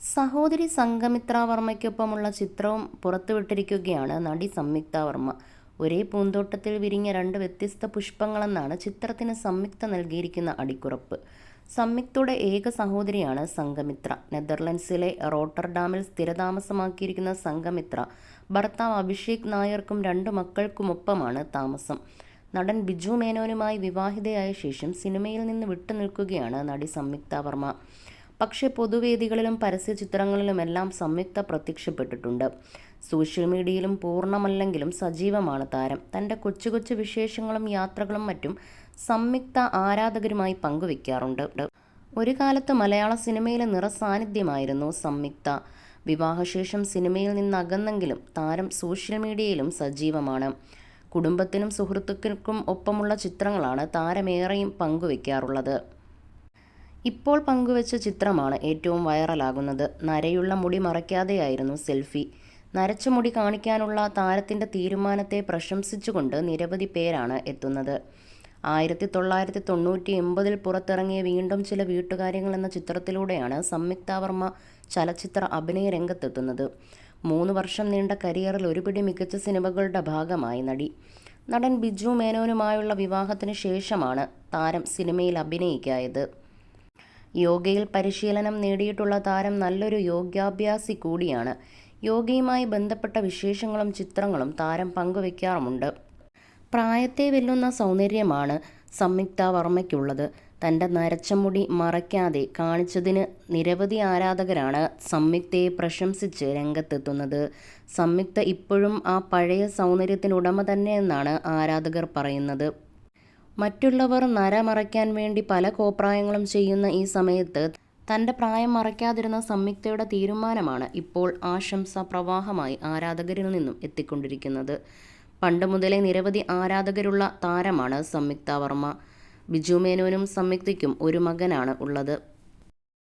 സഹോദരി സംഘമിത്ര വർമ്മയ്ക്കൊപ്പമുള്ള ചിത്രവും പുറത്തുവിട്ടിരിക്കുകയാണ് നടി സംയുക്ത വർമ്മ. ഒരേ പൂന്തോട്ടത്തിൽ വിരിഞ്ഞ രണ്ട് വ്യത്യസ്ത പുഷ്പങ്ങളെന്നാണ് ചിത്രത്തിന് സംയുക്ത നൽകിയിരിക്കുന്ന അടിക്കുറപ്പ് സംയുക്തയുടെ ഏക സഹോദരിയാണ് സംഘമിത്ര. നെതർലൻഡ്സിലെ റോട്ടർഡാമിൽ സ്ഥിരതാമസമാക്കിയിരിക്കുന്ന സംഘമിത്ര ഭർത്താവ് അഭിഷേക് നായർക്കും രണ്ടു മക്കൾക്കുമൊപ്പമാണ് താമസം. നടൻ ബിജു മേനോനുമായി വിവാഹിതയായ ശേഷം സിനിമയിൽ നിന്ന് വിട്ടുനിൽക്കുകയാണ് നടി സംയുക്ത വർമ്മ. പക്ഷേ പൊതുവേദികളിലും പരസ്യ ചിത്രങ്ങളിലുമെല്ലാം സംയുക്ത പ്രത്യക്ഷപ്പെട്ടിട്ടുണ്ട്. സോഷ്യൽ മീഡിയയിലും പൂർണമല്ലെങ്കിലും സജീവമാണ് താരം. തന്റെ കൊച്ചു കൊച്ചു വിശേഷങ്ങളും യാത്രകളും മറ്റും സംയുക്ത ആരാധകരുമായി പങ്കുവെക്കാറുണ്ട്. ഒരു കാലത്ത് മലയാള സിനിമയിലെ നിറസാന്നിധ്യമായിരുന്നു സംയുക്ത. വിവാഹശേഷം സിനിമയിൽ നിന്ന് അകന്നെങ്കിലും താരം സോഷ്യൽ മീഡിയയിലും സജീവമാണ്. കുടുംബത്തിനും സുഹൃത്തുക്കൾക്കും ഒപ്പമുള്ള ചിത്രങ്ങളാണ് താരമേറെയും പങ്കുവെക്കാറുള്ളത്. ഇപ്പോൾ പങ്കുവച്ച ചിത്രമാണ് ഏറ്റവും വൈറലാകുന്നത്. നരയുള്ള മുടി മറയ്ക്കാതെയായിരുന്നു സെൽഫി. നരച്ച മുടി കാണിക്കാനുള്ള താരത്തിന്റെ തീരുമാനത്തെ പ്രശംസിച്ചുകൊണ്ട് നിരവധി പേരാണ് എത്തുന്നത്. ആയിരത്തി തൊള്ളായിരത്തി തൊണ്ണൂറ്റി എൺപതിൽ പുറത്തിറങ്ങിയ വീണ്ടും ചില വീട്ടുകാര്യങ്ങൾ എന്ന ചിത്രത്തിലൂടെയാണ് സംയുക്ത വർമ്മ ചലച്ചിത്ര അഭിനയ രംഗത്തെത്തുന്നത്. മൂന്ന് വർഷം നീണ്ട കരിയറിൽ ഒരുപിടി മികച്ച സിനിമകളുടെ ഭാഗമായി നടി. നടൻ ബിജു മേനോനുമായുള്ള വിവാഹത്തിന് ശേഷമാണ് താരം സിനിമയിൽ അഭിനയിക്കായത്. യോഗയിൽ പരിശീലനം നേടിയിട്ടുള്ള താരം നല്ലൊരു യോഗ്യാഭ്യാസി കൂടിയാണ്. യോഗയുമായി ബന്ധപ്പെട്ട വിശേഷങ്ങളും ചിത്രങ്ങളും താരം പങ്കുവയ്ക്കാറുമുണ്ട് പ്രായത്തെ വെല്ലുന്ന സൗന്ദര്യമാണ് സംയുക്ത വർമ്മയ്ക്കുള്ളത്. തന്റെ നരച്ച മുടി മറയ്ക്കാതെ കാണിച്ചതിന് നിരവധി ആരാധകരാണ് സംയുക്തയെ പ്രശംസിച്ച് രംഗത്തെത്തുന്നത്. സംയുക്ത ഇപ്പോഴും ആ പഴയ സൗന്ദര്യത്തിനുടമ തന്നെയെന്നാണ് ആരാധകർ പറയുന്നത്. മറ്റുള്ളവർ നര മറയ്ക്കാൻ വേണ്ടി പല കോപ്രായങ്ങളും ചെയ്യുന്ന ഈ സമയത്ത് തന്റെ പ്രായം മറയ്ക്കാതിരുന്ന സംയുക്തയുടെ തീരുമാനമാണ് ഇപ്പോൾ ആശംസ പ്രവാഹമായി ആരാധകരിൽ നിന്നും എത്തിക്കൊണ്ടിരിക്കുന്നത്. പണ്ട് മുതലേ നിരവധി ആരാധകരുള്ള താരമാണ് സംയുക്ത വർമ്മ. ബിജു മേനോനും സംയുക്തയ്ക്കും ഒരു മകനാണ് ഉള്ളത്.